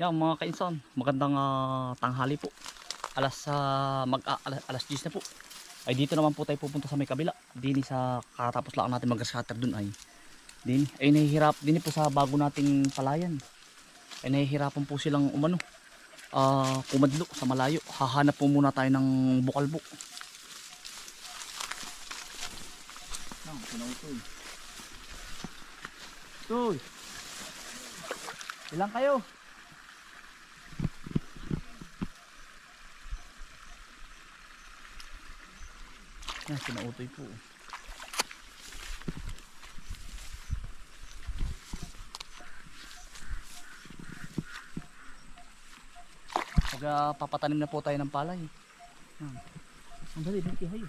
Yan mga kainsan, magandang ah, tanghali po. Alas ah, mag ah, alas, alas 10 na po. Ay dito naman po tayo pupunta sa may kabila. Dini sa katapos lang natin mag-scatter dun ay. Dini ay nahihirap dini po sa bago nating palayan. Ay nahihirapan po silang umano. Ah, kumadlo sa malayo. Hahanap po muna tayo ng bukal po. Nang, pinautoy. Toy. Ilang kayo? Yan, pinautoy po. Pag ah, papatanim na po tayo ng palay. Yan. Ang dali, dali, hayo.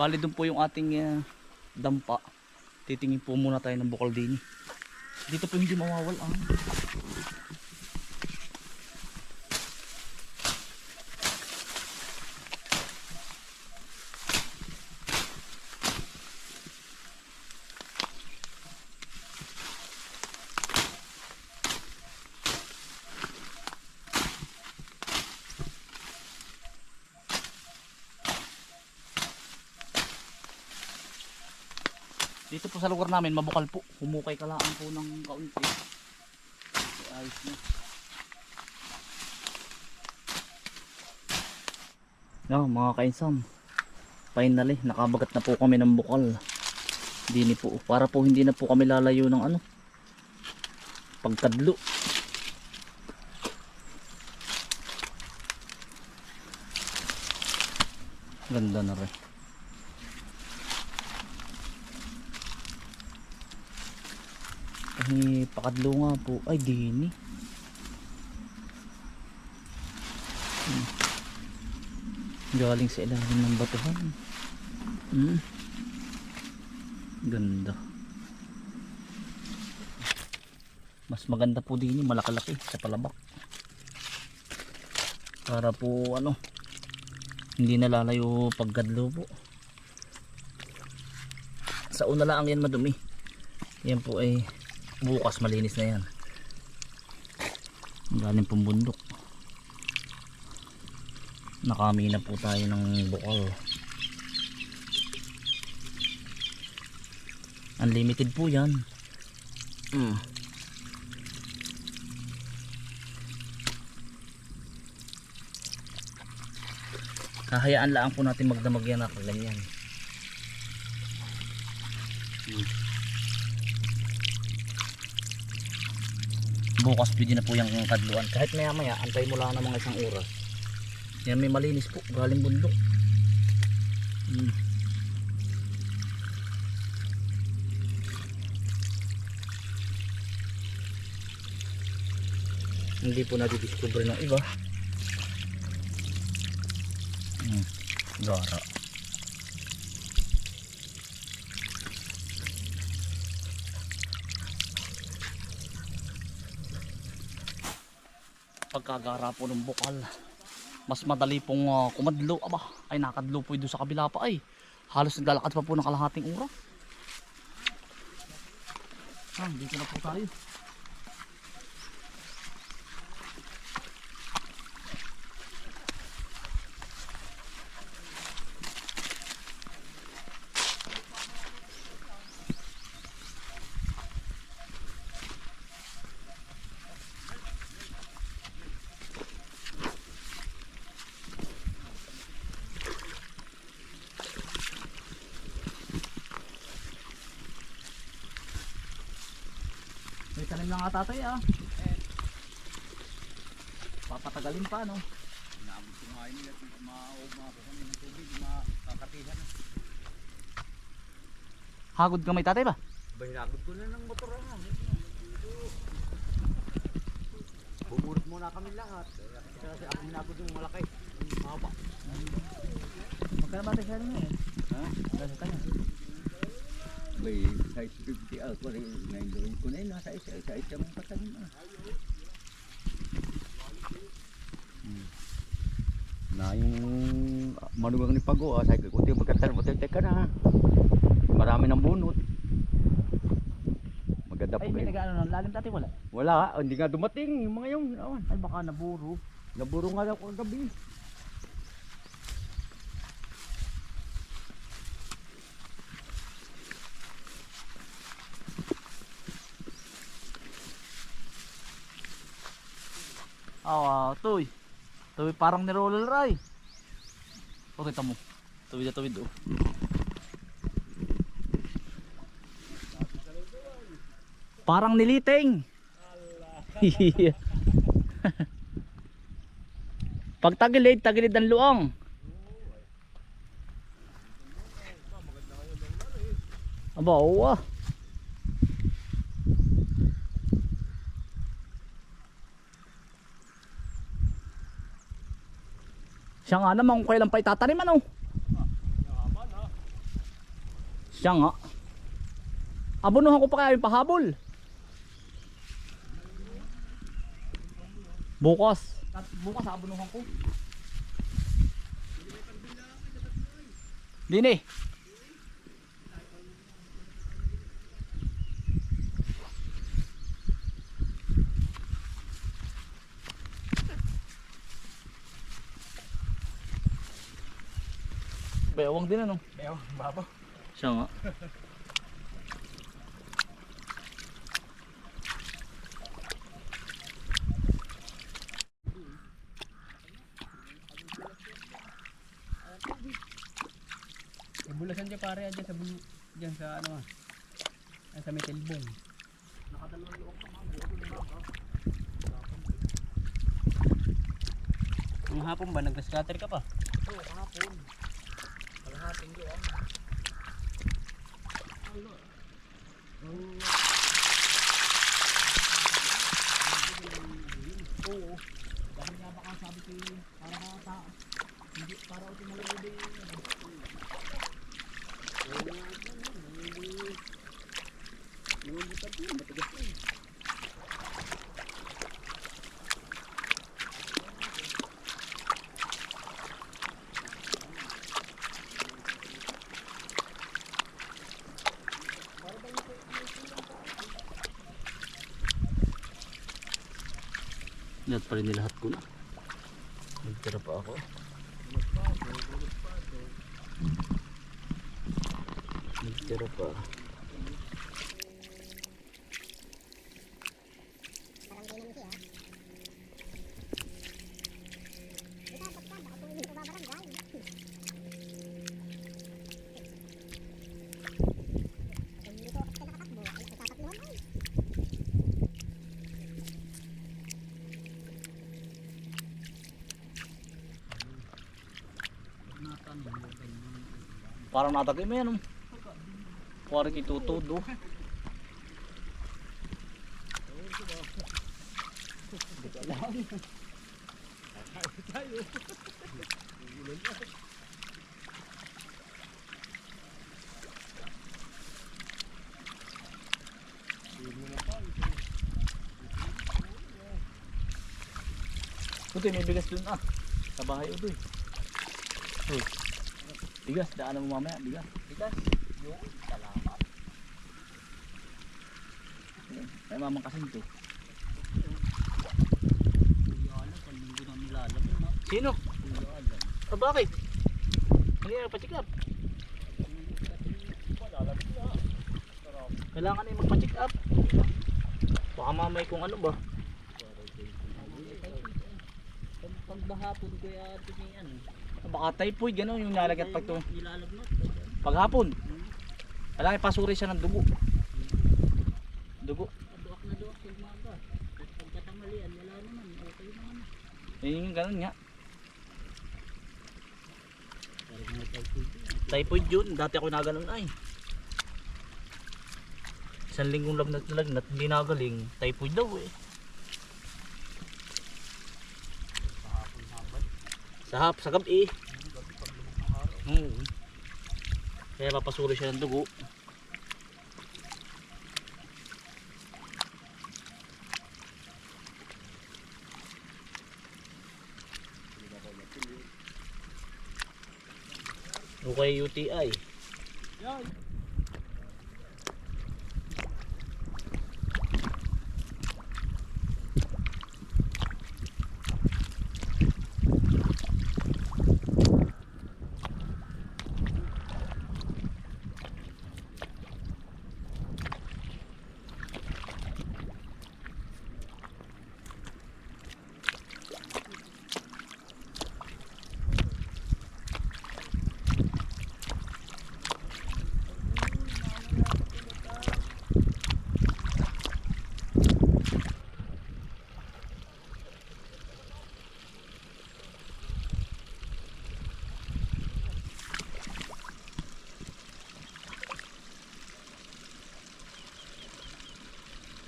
Bali doon po yung ating ah, dampa. Titingin po muna tayo ng bukal din. Dito po hindi mawawal ang Dito po sa lugar namin, mabukal po. Humukay ka lang po ng kaunti. Ay, ayos na. No, mga kainsan. Finally, nakabagat na po kami ng bukal. Dini po. Para po hindi na po kami lalayo ng ano. Pagkadlo. Ganda na rin. Ay, pakadlo nga po. Ay, dini. Hmm. Galing sa ilalim ng batuhan. Hmm. Ganda. Mas maganda po din yung malaki-laki sa palabak. Para po ano, hindi nalalayo pagkadlo po. Sa una lang yan madumi. Yan po ay bukas malinis na yan. Galing pong bundok. Nakami na po tayo ng bukal unlimited po yan. Mm. kahayaan lang po natin magdamag yan na ganyan. Mm. Bukas pwede na po yung kadluan. Kahit maya maya antay mo lang ng mga isang oras. Yan may malinis po galing bundok. Hmm. hindi po nadidiscover ng iba. Hmm. gara pagkagara po ng bukal. Mas madali pong uh, kumadlo. Aba ay nakadlo po doon sa kabila pa ay. Halos naglalakad pa po ng kalahating oras ah dito na po tayo may tanim na nga tatay ah papatagalin pa no Inaabot ko nga yun at mauma ko kami ng tubig, makakatihan. hagod ka may tatay ba Ba, hinagod ko na ng motor ah. Bumurot muna kami lahat. Kasi ako hinagod yung malaki. Yung mahaba. magkano ba tayo siya rin Ha? sa kanya May size 50 ako rin. Ngayon ko na yun. Nasa isa, isa, isa mong patalim ah. Hmm. Na yung manugang ni Pago, ah, sabi ko, kunti magkatanim mo, teka na. Marami ng bunot. Maganda Ay, may Dapat nag-ano ng lalim dati wala. Wala, hindi nga dumating yung mga yung awan. Ay, baka naburo. Naburo nga ako kagabi. Ah, tuy. Tuy parang ni-roller ray. O, kita mo. Tuwid na tuwid, oh. Parang niliting. Pag tagilid, tagilid ang luang. Aba, oo ah. Siya nga naman kung kailan pa itatanim ano. Siya nga. Abunuhan ko pa kaya yung pahabol. Bukas. Bukas abunuhan ko. Dini. Bewang din ano. Ewan, baba. Siya nga. Bulasan dyan pare, dyan sa bulu, dyan sa ano ah. ah, Sa may tilbong. Ang hapon ba, nag-scatter ka pa? Oo. Kalahating doon. Oo. Dahil nga baka sabi ko para ka ta hindi para ito malulubi. Lahat pa rin nilahat ko na. Nagtira pa ako. Nagtira pa. Parang natagay mo yan. oh. Parang itutudo. Utoy, may bigas dun ah. Sa bahay utoy. Uy. Bigas, daanan mo mamaya, bigas. Bigas. Yun, salamat. May mamang kasinto. Sino? Ah, bakit? Hindi na nagpa-check up. Kailangan na yung magpa-check up. Baka mamay kung ano ba. Pagbahapon ko ya yan. Baka typhoid, gano'n yung nalagat pag to. Paghapon. Kailangan ipasuri siya ng dugo. Dugo. Duwak na duwak yung umaga. At pagkatanghalian, wala naman. Okay naman. Yun yung gano'n nga. Typhoid yun. Dati ako naganon ay. Isang linggong lagnat na lagnat, hindi nagaling. Typhoid daw eh. Sa hap, sa gabi. Oo. Kaya papasuri siya ng dugo. Okay, UTI.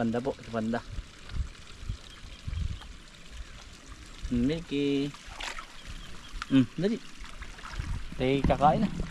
Panda po, panda. Milky. Hmm, dali. Tayo kakain na.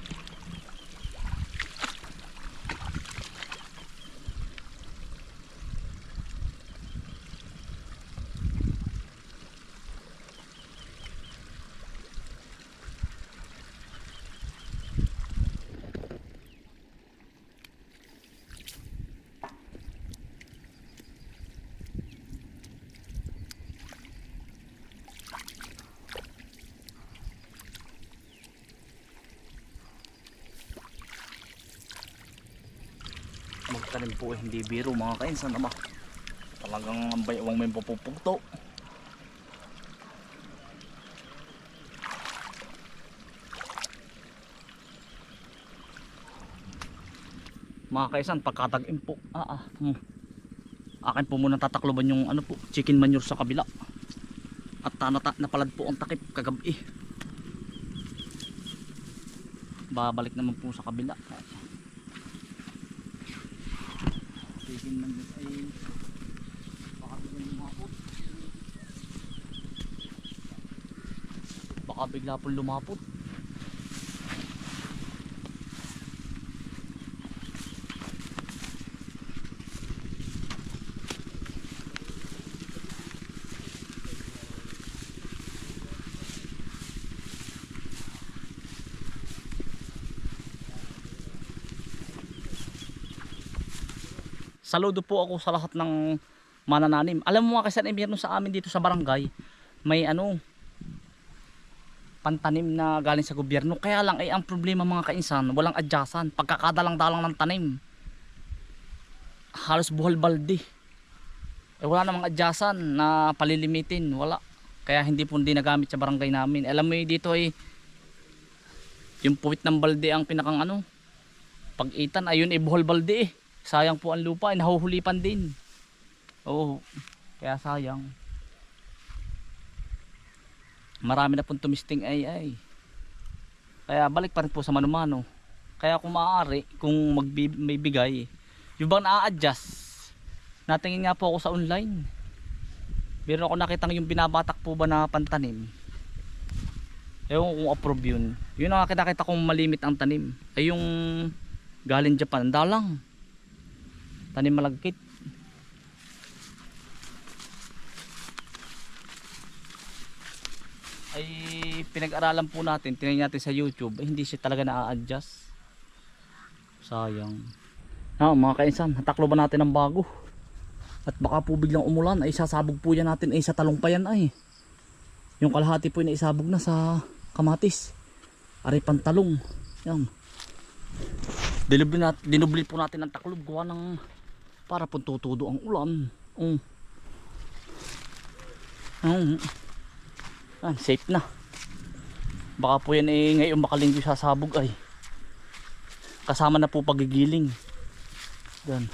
Magtanim po eh, hindi biro mga kainsan ama. Talagang ang bayawang may papupugto. Mga kaisan, pagkatag-in po. Ah, ah. Hmm. Akin po muna tatakloban yung ano po, chicken manure sa kabila. At uh, nata, napalad po ang takip kagabi. Babalik naman po sa kabila. Chicken manure ay baka biglang lumapot. Baka bigla po lumapot. Saludo po ako sa lahat ng manananim. Alam mo mga kasan meron sa amin dito sa barangay, may ano, pantanim na galing sa gobyerno. Kaya lang ay ang problema mga kainsan, walang adyasan. Pagkakadalang-dalang ng tanim. Halos buhal balde. Eh wala namang adyasan na palilimitin. Wala. Kaya hindi po hindi nagamit sa barangay namin. Alam mo eh, dito ay yung puwit ng balde ang pinakang ano. Pag-itan, ayun eh buhal balde eh. Sayang po ang lupa, eh, nahuhulipan din. Oo, kaya sayang. Marami na pong tumisting ay ay. Kaya balik pa rin po sa manumano. Kaya kung maaari, kung magbi- may bigay, yung bang na-adjust, natingin nga po ako sa online. Meron ako nakitang yung binabatak po ba na pantanim. Ewan kung approve yun. Yun ang nakita kong malimit ang tanim. Ay yung galing Japan, dalang tanim malagkit ay pinag-aralan po natin tinignan natin sa youtube ay hindi siya talaga na-adjust sayang. Ha mga kainsan hataklo ba natin ng bago? At baka po biglang umulan ay sasabog po yan natin ay sa talong pa ay. Yung kalahati po na isabog na sa kamatis. Aray pantalong. Yan. Dinubli, nat, dinubli po natin ng taklob gawa ng para po ang ulan. Um. Um. Ah, safe na baka po yan eh ngayon makalinggo sasabog ay. Kasama na po pagigiling. Yan